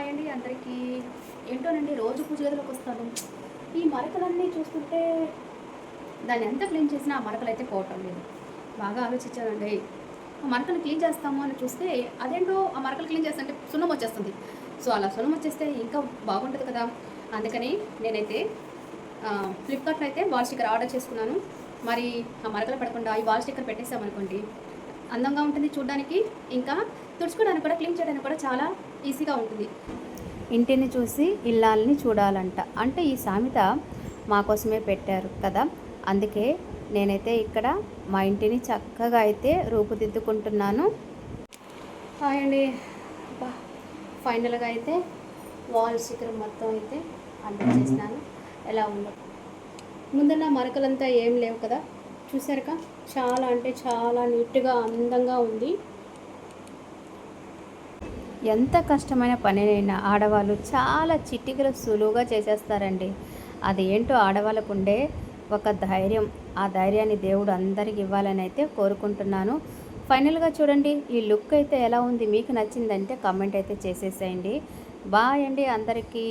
Hi అండి అందరికీ ఏంటోనండి రోజు పూజ గదిలోకి వస్తాను. ఈ మరకలన్నీ చూస్తుంటే దాన్ని ఎంత క్లీన్ చేసినా ఆ మరకలు అయితే పోవటం లేదు. బాగా ఆలోచించానండి. ఆ మరకలు క్లీన్ చేస్తాము అని చూస్తే అదేంటో ఆ మరకలు క్లీన్ చేస్తుంటే సున్నం వచ్చేస్తుంది. సో అలా సున్నం వచ్చేస్తే ఇంకా బాగుంటుంది కదా. అందుకని నేనైతే ఫ్లిప్కార్ట్లో అయితే వాల్ స్టిక్కర్ ఆర్డర్ చేసుకున్నాను. మరి ఆ మరకలు పడకుండా ఈ వాల్ స్టిక్కర్ పెట్టేసామనుకోండి అందంగా ఉంటుంది చూడడానికి. ఇంకా తుడుచుకోవడానికి కూడా క్లీన్ చేయడానికి కూడా చాలా ఈజీగా ఉంటుంది. ఇంటిని చూసి ఇల్లాలని చూడాలంట. అంటే ఈ సామెత మా కోసమే పెట్టారు కదా. అందుకే నేనైతే ఇక్కడ మా ఇంటిని చక్కగా అయితే రూపుదిద్దుకుంటున్నాను. హాయ్ అండి. ఫైనల్గా అయితే వాల్ శిఖరం మొత్తం అయితే అంటించేసినాను ఎలా ఉందో. ముందున్న మరకలంతా ఏం లేవు కదా. చూసారుగా? చాలా అంటే చాలా నీట్గా అందంగా ఉంది. ఎంత కష్టమైన పనినైనా ఆడవాళ్ళు చాలా చిటికలు సులువుగా చేసేస్తారండి. అది ఏంటో ఆడవాళ్ళకు ఉండే ఒక ధైర్యం. ఆ ధైర్యాన్ని దేవుడు అందరికి ఇవ్వాలని అయితే కోరుకుంటున్నాను. ఫైనల్గా చూడండి ఈ లుక్ అయితే ఎలా ఉంది? మీకు నచ్చిందంటే కామెంట్ అయితే చేసేసేయండి. బాయ్ అండి అందరికీ.